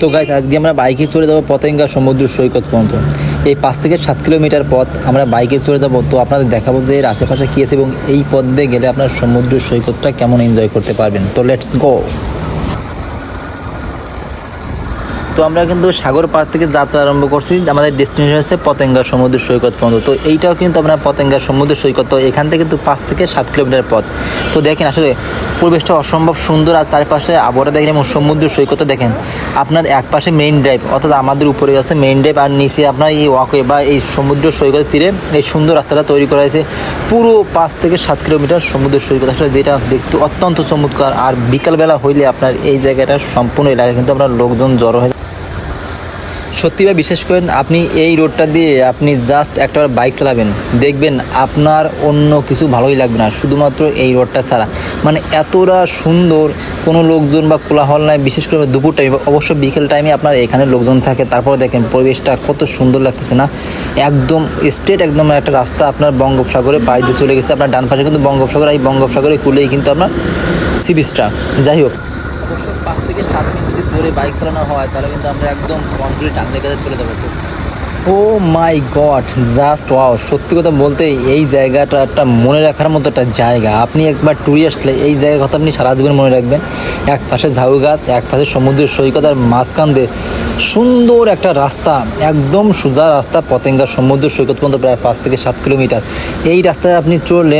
তো গাইস আজকে আমরা বাইকে চলে যাব পতেঙ্গা সমুদ্র সৈকত পর্যন্ত। এই পাঁচ থেকে সাত কিলোমিটার পথ আমরা বাইকে চলে যাব। তো আপনাদের দেখাবো যে এর আশেপাশে কী আছে এবং এই পথ দিয়ে গেলে আপনার সমুদ্র সৈকতটা কেমন এনজয় করতে পারবেন। তো লেটস গো তো আমরা কিন্তু সাগর পাড় থেকে যাত্রা আরম্ভ করছি। আমাদের ডেস্টিনেশন হচ্ছে পতেঙ্গা সমুদ্র সৈকত পর্যন্ত। তো এইটাও কিন্তু আপনার পতেঙ্গা সমুদ্র সৈকত, তো এখান থেকে কিন্তু পাঁচ থেকে সাত কিলোমিটার পথ। তো দেখেন আসলে পরিবেশটা অসম্ভব সুন্দর আর চারপাশে আবহাওয়া দেখেন এবং সমুদ্র সৈকত দেখেন। আপনার এক পাশে মেইন ড্রাইভ অর্থাৎ আমাদের উপরে আছে মেইন ড্রাইভ আর নিচে আপনার এই ওয়াকওয়ে বা এই সমুদ্র সৈকতের তীরে এই সুন্দর রাস্তাটা তৈরি করা হয়েছে। পুরো পাঁচ থেকে সাত কিলোমিটার সমুদ্র সৈকত। আসলে যেটা দেখতে অত্যন্ত চমৎকার আর বিকালবেলা হইলে আপনার এই জায়গাটা সম্পূর্ণ এলাকা কিন্তু আপনার লোকজন জড়ো হয়ে সত্যি বা বিশেষ করেন আপনি এই রোডটা দিয়ে আপনি জাস্ট একটা বাইক চালাবেন, দেখবেন আপনার অন্য কিছু ভালোই লাগবে না, শুধুমাত্র এই রোডটা ছাড়া। মানে এতটা সুন্দর, কোনো লোকজন বা কোলাহল নাই, বিশেষ করে দুপুর টাইমে অবশ্য বিকেল টাইমে আপনার এখানে লোকজন থাকে, তারপরে দেখেন পরিবেশটা কত সুন্দর লাগতেছে না। একদম স্ট্রেট একদম একটা রাস্তা আপনার বঙ্গোপসাগরে পাড়ি দিয়ে চলে গেছে। আপনার ডান পাশে কিন্তু বঙ্গোপসাগর এই বঙ্গোপসাগরে কুলেই কিন্তু আপনার সি বিচটা যাই হোক থেকে সাত মিনিট যদি জোরে বাইক চালানো হয়, তাহলে কিন্তু আমরা একদম কনক্রিট টানলে কাছে চলে যাব। Oh my god, just wow. সত্যি কথা বলতে, এই জায়গাটা একটা মনে রাখার মতো একটা জায়গা। আপনি একবার ট্যুরে আসলে এই জায়গার কথা আপনি সারা জীবন মনে রাখবেন। এক পাশে ঝাউ গাছ, এক পাশে সমুদ্রের সৈকত আর মাঝখান দিয়ে সুন্দর একটা রাস্তা, একদম সোজা রাস্তা, পতেঙ্গা সমুদ্র সৈকত পর্যন্ত প্রায় পাঁচ থেকে সাত কিলোমিটার। এই রাস্তায় আপনি চললে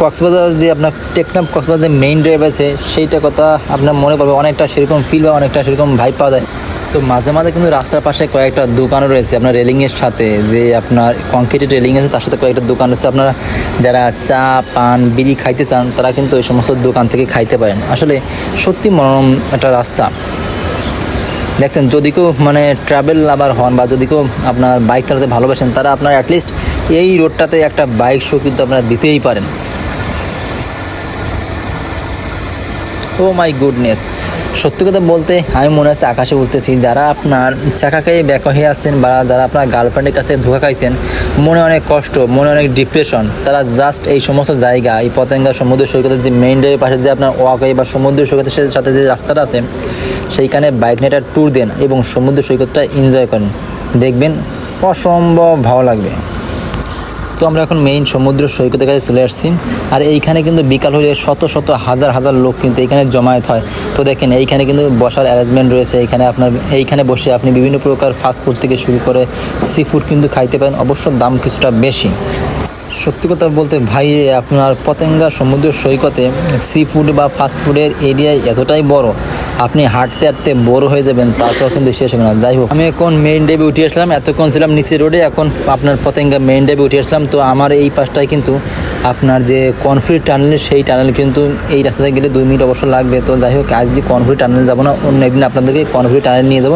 কক্সবাজার যে আপনার টেকনাফ কক্সবাজার যে মেইন ড্রাইভ আছে, সেইটা কথা আপনার মনে পড়বে, অনেকটা সেরকম ফিল বা অনেকটা সেরকম ভাইব পাওয়া যায়। তো মাঝে মাঝে কিন্তু রাস্তার পাশে কয়েকটা দোকানও রয়েছে আপনার রেলিংয়ের সাথে, যে আপনার কংক্রিটের রেলিং আছে, তার সাথে কয়েকটা দোকান রয়েছে। আপনারা যারা চা, পান, বিড়ি খাইতে চান, তারা কিন্তু ওই সমস্ত দোকান থেকে খাইতে পারেন। আসলে সত্যি মনোরম একটা রাস্তা। দেখছেন, যদি কেউ মানে ট্রাভেল লাভার হন বা যদি কেউ আপনার বাইক চালাতে ভালোবাসেন, তারা আপনার অ্যাটলিস্ট এই রোডটাতে একটা বাইক শো কিন্তু আপনারা দিতেই পারেন। ও মাই গুডনেস সত্যি কথা বলতে, আমি মনে হচ্ছে আকাশে উঠতেছি। যারা আপনার চাকা খেয়ে ব্যাক হয়ে আছেন বা যারা আপনার গার্লফ্রেন্ডের কাছে ধোকা খাইছেন, মনে অনেক কষ্ট, মনে অনেক ডিপ্রেশন তারা জাস্ট এই সমস্ত জায়গা, এই পতেঙ্গা, সমুদ্র সৈকতের যে মেইন ড্রাইভের পাশে যে আপনার ওয়াকওয়ে বা সমুদ্র সৈকতের সাথে যে রাস্তাটা আছে, সেইখানে বাইক নিয়ে একটা ট্যুর দেন এবং সমুদ্র সৈকতটা এনজয় করেন। দেখবেন অসম্ভব ভালো লাগবে। তো আমরা এখন মেইন সমুদ্র সৈকতের কাছে চলে আসছি। আর এইখানে কিন্তু বিকাল হলে শত শত হাজার হাজার লোক কিন্তু এইখানে জমায়েত হয়। তো দেখেন, এইখানে কিন্তু বসার অ্যারেঞ্জমেন্ট রয়েছে। এইখানে আপনার, এইখানে বসে আপনি বিভিন্ন প্রকার ফাস্ট ফুড থেকে শুরু করে সি ফুড কিন্তু খাইতে পারেন। অবশ্য দাম কিছুটা বেশি। সত্যি কথা বলতে ভাই, আপনার পতেঙ্গা সমুদ্র সৈকতে সি ফুড বা ফাস্ট ফুডের এরিয়ায় এতটাই বড় আপনি হাঁটতে হাঁটতে বড় হয়ে যাবেন, তারপর কিন্তু শেষ হবে না। যাই হোক, আমি এখন মেইন ডেবে উঠে আসলাম। এতক্ষণ ছিলাম নিচে রোডে এখন আপনার পতেঙ্গা মেইন ডেবে উঠে আসলাম। তো আমার এই পাশটায় কিন্তু আপনার যে কনফ্রিট টানেল সেই টানেল কিন্তু এই রাস্তাতে গেলে দুই মিনিট অবশ্য লাগবে। তো যাই হোক, আজ দিয়ে কনফ্রিট টানেল যাব না, অন্য একদিন আপনাদেরকে কনফ্রিট টানেল নিয়ে যাব।